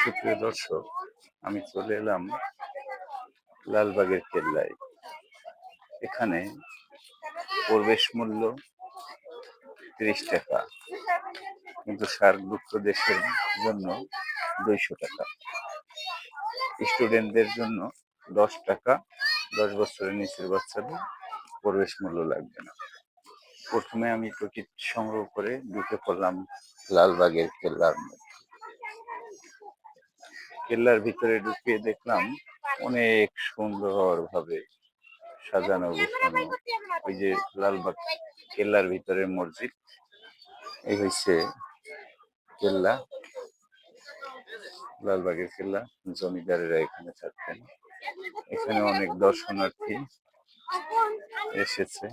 সুপ্রিয় দর্শক, আমি চলে এলাম লালবাগের কেল্লায়। এখানে প্রবেশ মূল্য তিরিশ টাকা, কিন্তু সার্কভুক্ত দেশের জন্য দুইশো টাকা। স্টুডেন্টদের জন্য দশ টাকা, দশ বছরের নিচের বাচ্চাদের প্রবেশ মূল্য লাগবে না। প্রথমে আমি টিকিট সংগ্রহ করে ঢুকে পড়লাম লালবাগের কেল্লার মধ্যে। কেল্লার ভিতরে ঢুকে দেখলাম অনেক সুন্দর ভাবে সাজানো গোছানো। ওই যে লালবাগ কেল্লার ভিতরে মসজিদ। এই হচ্ছে কেল্লা। লালবাগের কেল্লা। জমিদারেরা এখানে থাকতেন। এখানে অনেক দর্শনার্থী এসেছে।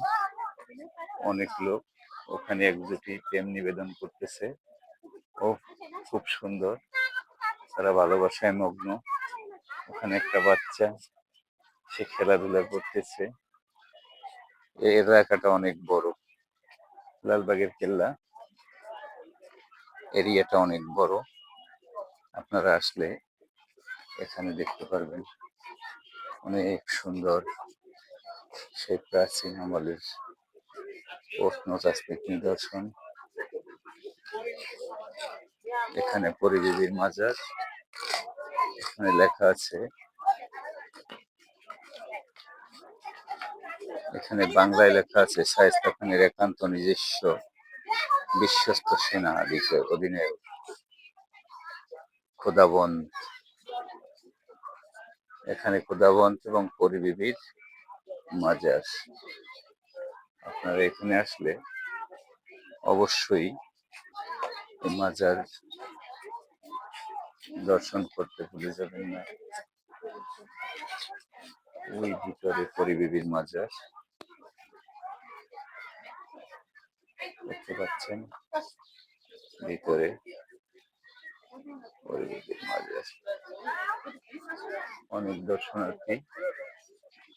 অনেক লোক। ওখানে এক একজুটি প্রেম নিবেদন করতেছে। ও খুব সুন্দর। তারা ভালোবাসায় মগ্ন। ওখানে একটা বাচ্চা, সে খেলাধুলা করতেছে। এই এলাকাটা অনেক বড়। লালবাগের কেল্লা এরিয়াটা অনেক বড়। আপনারা আসলে এখানে দেখতে পারবেন। অনেক সুন্দর, সেই প্রাচীন আমলের প্রত্নতাত্ত্বিক নিদর্শন। এখানে পরিজীবীর মাজার। এখানে লেখা আছে। এখানে বাংলায় লেখা আছে শায়েস্তা খানের একান্ত নিজস্ব বিশ্বস্ত সেনা আদিকে অধীনে খোদাবন্দ এখানে খোদাবন্ত এবং পরিবিবির মাজার। আপনারা এখানে আসলে অবশ্যই মাজার দর্শন করতে ভুলে যাবেন না। ওই ভিতরে পরিবেবীর মাজার দেখতে পাচ্ছেন? ভিতরে পরিবিবির মাজার অনেক দর্শনার্থী।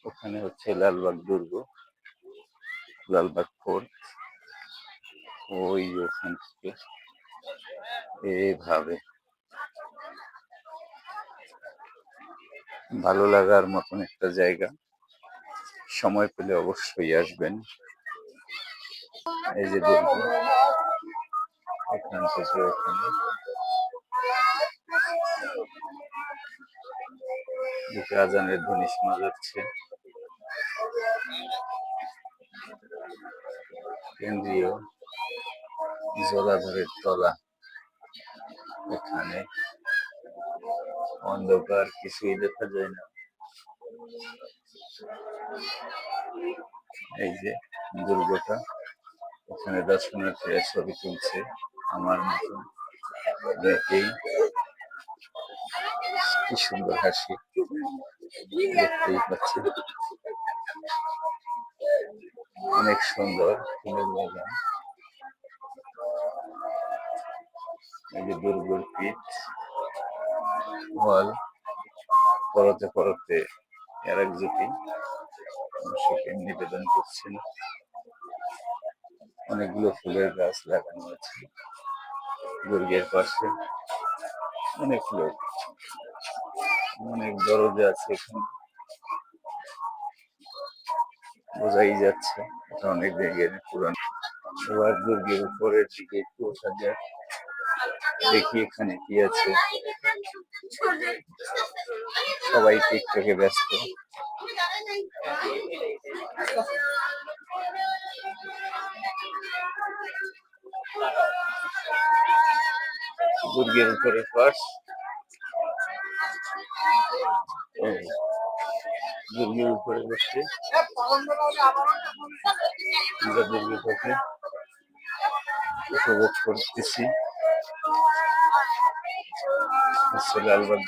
ওখানে হচ্ছে লালবাগ দুর্গ, লালবাগ ফোর্ট। ওই ওখান থেকে এইভাবে ভালো লাগার মতন একটা জায়গা। সময় পেলে অবশ্যই আসবেন। এই যে দুর্গ এখান আজানের ধ্বনি শোনা যাচ্ছে। কেন্দ্রীয় জলাধারের তলা এখানে। অন্ধকার কিছুই দেখা যায় না। এই যে দুর্গটা, এখানে দর্শনার্থীরা ছবি তুলছে আমার মতন অনেকেই কি সুন্দর হাসি দেখতেই পাচ্ছি। অনেক সুন্দর ফুলের বাগান। এই যে দুর্গর পিঠ। ওয়াল পরতে পরতে এর এক জুটি সেকে নিবেদন করছেন। অনেকগুলো ফুলের গাছ লাগানো আছে। দুর্গের পাশে অনেক লোক। অনেক দরজা আছে এখানে। বোঝাই যাচ্ছে এটা অনেক জায়গায় পুরানো। এবার দুর্গের উপরের দিকে একটু ওঠা যায় দেখি এখানে কি আছে। সবাই টিকটকে ব্যস্ত। দুর্গের উপরে পাশ এই, দুর্গের উপরে বসে। আমরা দুর্গের পথে উপভোগ করতেছি। হচ্ছে লালবাগ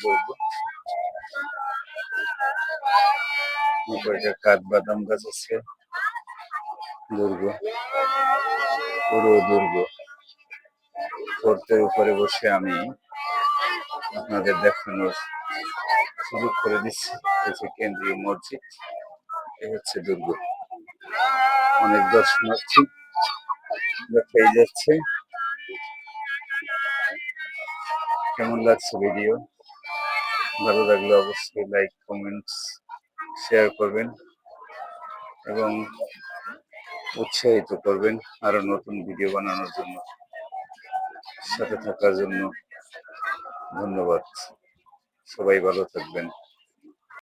উপরে একটা কাঠ বাদাম গাছ আছে, দুর্গ। পুরো দুর্গ। ফোর্টের উপরে বসে আমি আপনাদের দেখানোর সুযোগ করে দিচ্ছি। যে কেন্দ্রীয় মসজিদ এই হচ্ছে দুর্গ। অনেক দর্শনার্থী দেখাই যাচ্ছে। কেমন লাগছে ভিডিও ভালো লাগলে অবশ্যই লাইক কমেন্টস শেয়ার করবেন এবং উৎসাহিত করবেন আরও নতুন ভিডিও বানানোর জন্য। সাথে থাকার জন্য ধন্যবাদ। সবাই ভালো থাকবেন।